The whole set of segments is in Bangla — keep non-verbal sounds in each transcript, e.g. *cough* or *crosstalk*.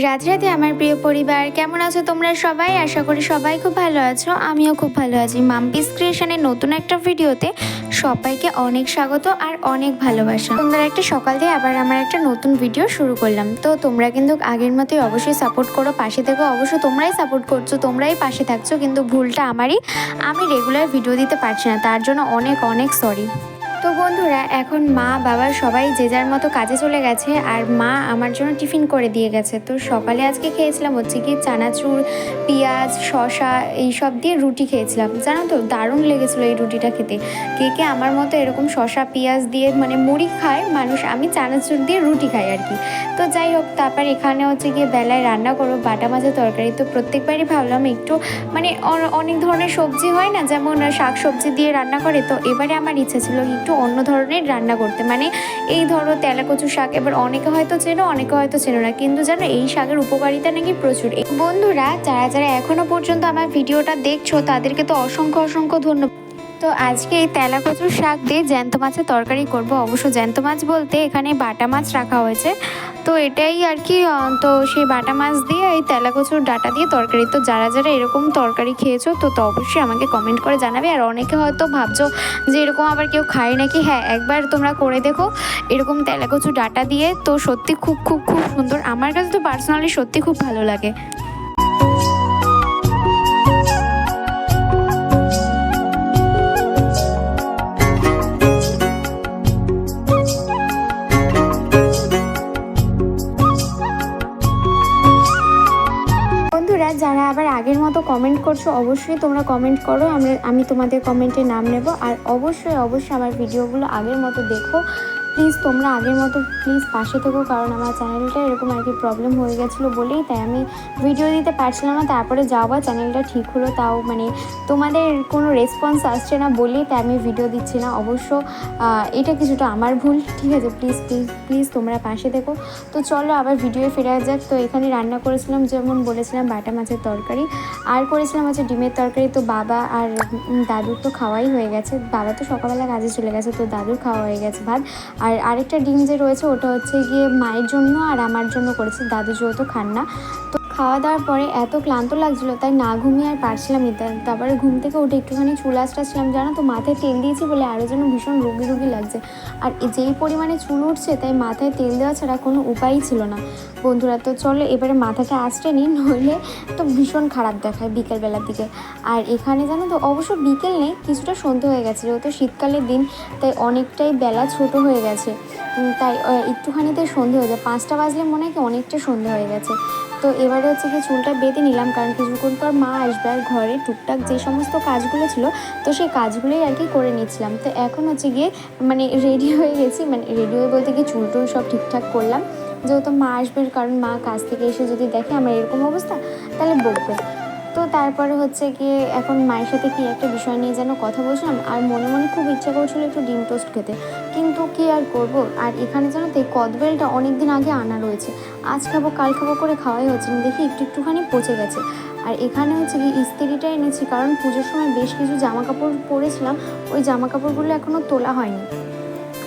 রাধে রাতে আমার প্রিয় পরিবার, কেমন আছো তোমরা সবাই? আশা করি সবাই খুব ভালো আছো, আমিও খুব ভালো আছি। মাম্পিস ক্রিয়েশনের নতুন একটা ভিডিওতে সবাইকে অনেক স্বাগত আর অনেক ভালোবাসা। তোমরা একটা সকাল দিয়ে আবার আমার একটা নতুন ভিডিও শুরু করলাম। তো তোমরা কিন্তু আগের মতোই অবশ্যই সাপোর্ট করো, পাশে থেকে। অবশ্য তোমরাই সাপোর্ট করছ, তোমরাই পাশে থাকছো, কিন্তু ভুলটা আমারই। আমি রেগুলার ভিডিও দিতে পারছি না, তার জন্য অনেক অনেক সরি তো বন্ধুরা, এখন মা, বাবা সবাই যে যার মতো কাজে চলে গেছে আর মা আমার জন্য টিফিন করে দিয়ে গেছে। তো সকালে আজকে খেয়েছিলাম হচ্ছে কি চানাচুর, পেঁয়াজ শশা এইসব দিয়ে রুটি খেয়েছিলাম। জানো তো, দারুণ লেগেছিলো এই রুটিটা খেতে। কে কে আমার মতো এরকম শশা পেঁয়াজ দিয়ে মানে মুড়ি খায়, মানুষ আমি চানাচুর দিয়ে রুটি খাই আর কি। তো যাই হোক, তারপর এখানে হচ্ছে গিয়ে বেলায় রান্না করো বাটা মাছের তরকারি। তো প্রত্যেকবারই ভাবলাম একটু মানে অনেক ধরনের সবজি হয় না? যেমন শাক সবজি দিয়ে রান্না করে, তো এবারে আমার ইচ্ছে ছিল একটু অন্য ধরনের রান্না করতে। মানে এই ধরো তেলাকচু শাক এবার অনেকে হয়তো চেনো, অনেকে হয়তো চেনো না। কিন্তু জানো, এই শাকের উপকারিতা নাকি প্রচুর। বন্ধুরা, যারা যারা এখনও পর্যন্ত আমার ভিডিওটা দেখছ, তাদেরকে তো অসংখ্য অসংখ্য ধন্যবাদ। তো আজকে এই তেলা কচুর শাক দিয়ে জ্যান্ত মাছের তরকারি করব। অবশ্য জ্যান্ত মাছ বলতে এখানে বাটা মাছ রাখা হয়েছে। তো এটাই আর কি তো সেই বাটা মাছ দিয়ে এই তেলা কচুর ডাটা দিয়ে তরকারি। তো যারা যারা এরকম তরকারি খেয়েছো, তো তো অবশ্যই আমাকে কমেন্ট করে জানাবে। আর অনেকে হয়তো ভাবছ যে এরকম আবার কেউ খায় নাকি? হ্যাঁ একবার তোমরা করে দেখো। এরকম তেলা কচু ডাটা দিয়ে তো সত্যি খুব খুব খুব সুন্দর। আমার কাছে তো পার্সোনালি সত্যি খুব ভালো লাগে। যারা আবার আগের মতো কমেন্ট করছ, অবশ্যই তোমরা কমেন্ট করো। আমরা আমি তোমাদের কমেন্টে নাম নেব। আর অবশ্যই অবশ্যই আমার ভিডিওগুলো আগের মতো দেখো। প্লিজ তোমরা আগের মতো প্লিজ পাশে থেকো, কারণ আমার চ্যানেলটা এরকম আর কি প্রবলেম হয়ে গেছিল বলেই তাই আমি ভিডিও দিতে পারছিলাম না, তারপরে যাওয়া চ্যানেলটা ঠিক হলো তাও মানে তোমাদের কোনো রেসপন্স আসছে না বলেই তাই আমি ভিডিও দিচ্ছি না। অবশ্য এটা কিছুটা আমার ভুল, ঠিক আছে? প্লিজ প্লিজ প্লিজ তোমরা পাশে থেকো। তো চলো আবার ভিডিও ফেরা যাক। তো এখানে রান্না করেছিলাম, যেমন বলেছিলাম, বাটা মাছের তরকারি। আর করেছিলাম হচ্ছে ডিমের তরকারি। তো বাবা আর দাদুর তো খাওয়াই হয়ে গেছে। বাবা তো সকালবেলা কাজে চলে গেছে, তো দাদুর খাওয়া হয়ে গেছে ভাত। আর আরেকটা ডিম যে রয়েছে ওটা হচ্ছে গিয়ে মায়ের জন্য আর আমার জন্য করেছে দাদু যেহেতু খান না, তো খাওয়া দাওয়ার পরে এত ক্লান্ত লাগছিল, তাই না ঘুমিয়ে আর পারছিলাম না তারপরে ঘুম থেকে উঠে একটুখানি চুল আসছিলাম জানো তো, মাথায় তেল দিয়েছি বলে আরও যেন ভীষণ রুগী রুগী লাগছে। আর যেই পরিমাণে চুল উঠছে, তাই মাথায় তেল দেওয়া ছাড়া কোনো উপায়ই ছিল না। বন্ধুরা, তো চলো এবারে মাথাটা আসতে নিই, নইলে তো ভীষণ খারাপ দেখায় বিকেলবেলার দিকে। আর এখানে জানো তো, অবশ্য বিকেল নেই, কিছুটা সন্ধে হয়ে গেছে, যেহেতু শীতকালের দিন, তাই অনেকটাই বেলা ছোট হয়ে গেছে। তাই একটুখানিতে সন্ধে হয়ে যায়, পাঁচটা বাজলে মনে হয় কি অনেকটা সন্ধে হয়ে গেছে। তো এবারে হচ্ছে কি চুলটা বেঁধে নিলাম, কারণ কিছুক্ষণ পর মা আসবে আর ঘরে টুকটাক যে সমস্ত কাজগুলো ছিল, তো সেই কাজগুলোই আর কি করে নিয়েছিলাম তো এখন হচ্ছে গিয়ে মানে রেডি হয়ে গেছি মানে রেডি হয়ে বলতে গিয়ে চুল টুল সব ঠিকঠাক করলাম। যেহেতু মা আসবে, কারণ মা কাজ থেকে এসে যদি দেখে আমার এরকম অবস্থা, তাহলে বকবে। তো তারপরে হচ্ছে গিয়ে এখন মায়ের সাথে কি একটা বিষয় নিয়ে যেন কথা বলছিলাম, আর মনে মনে খুব ইচ্ছা করছিল একটু ডিম টোস্ট খেতে। কিন্তু কি আর করব? আর এখানে জানো তো এই কদবেলটা অনেক দিন আগে আনা রয়েছে। আজ খাব, কাল খাব করে খাওয়াই হচ্ছে না, দেখি একটু একটুখানি পচে গেছে। আর এখানে হচ্ছে কি ইস্ত্রিটা এনেছি, কারণ পুজোর সময় বেশ কিছু জামা কাপড় পরেছিলাম, ওই জামা কাপড়গুলো এখনও তোলা হয়নি।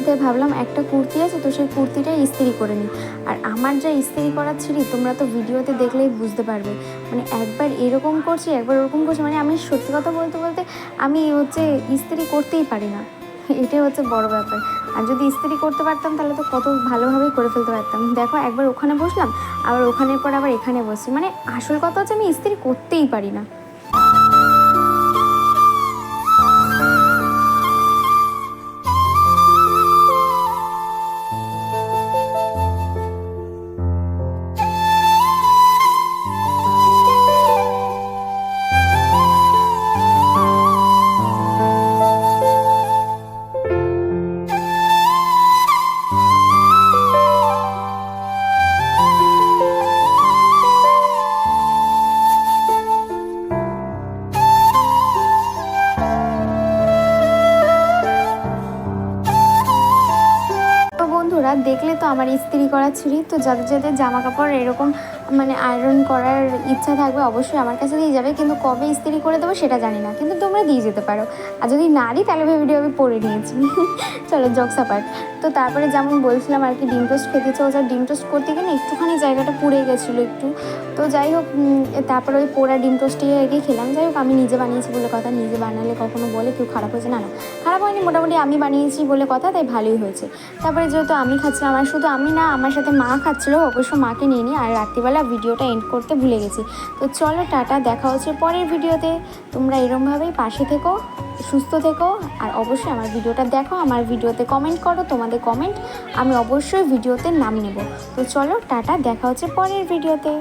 তাই ভাবলাম একটা কুর্তি আছে, তো সেই কুর্তিটাই ইস্ত্রি করে নিই। আর আমার যা ইস্ত্রি করার ছিঁড়ি তোমরা তো ভিডিওতে দেখলেই বুঝতে পারবে। মানে একবার এরকম করছি, একবার ওরকম করছি মানে আমি সত্যি কথা বলতে বলতে আমি হচ্ছে ইস্ত্রি করতেই পারি না। এটাই হচ্ছে বড় ব্যাপার। আর যদি ইস্ত্রি করতে পারতাম, তাহলে তো কত ভালোভাবেই করে ফেলতে পারতাম। দেখো, একবার ওখানে বসলাম, আবার ওখানের পর আবার এখানে বসছি। মানে আসল কথা হচ্ছে আমি ইস্ত্রি করতেই পারি না। বন্ধুরা দেখলে তো আমার ইস্ত্রি করা ছিঁড়ি তো যাদের যাদের জামা কাপড় এরকম মানে আয়রন করার ইচ্ছা থাকবে অবশ্যই আমার কাছে দিয়ে যাবে, কিন্তু কবে ইস্ত্রি করে দেবো সেটা জানি না, কিন্তু তোমরা দিয়ে যেতে পারো। আর যদি না দিই, তাহলে ভিডিও আমি পরে নিয়েছি। *laughs* চলো জকসা পার্ট তো তারপরে যেমন বলছিলাম আর কি, ডিম টোস্ট খেতে ইচ্ছে হচ্ছে ডিম টোস্ট করতে গিয়ে একটুখানি জায়গাটা পুড়ে গেছিল একটু। তো যাই হোক তারপরে ওই পোড়া ডিম টোস্টই কি খেলাম। যাই হোক, আমি নিজে বানিয়েছি বলে কথা, নিজে বানালে কখনো বলে, কেউ খারাপ হয়েছে, না না। খারাপ হয়নি, মোটামুটি আমি বানিয়েছি বলে কথা, তাই ভালোই হয়েছে। তারপরে যেহেতু আমি খাচ্ছিলাম আর শুধু আমি না, আমার সাথে মা খাচ্ছিলো, অবশ্য মাকে নিয়ে নিই আর রাত্রিবেলা ভিডিওটা এন্ড করতে ভুলে গেছি। তো চলো টাটা, দেখা হচ্ছে পরের ভিডিওতে। তোমরা এরমভাবেই পাশে থেকো, সুস্থ থেকো, আর অবশ্যই আমার ভিডিওটা দেখো, আমার ভিডিওতে কমেন্ট করো, তোমাদের কমেন্ট আমি অবশ্যই ভিডিওতে নাম নেব। তো চলো টাটা, দেখা হচ্ছে পরের ভিডিওতে।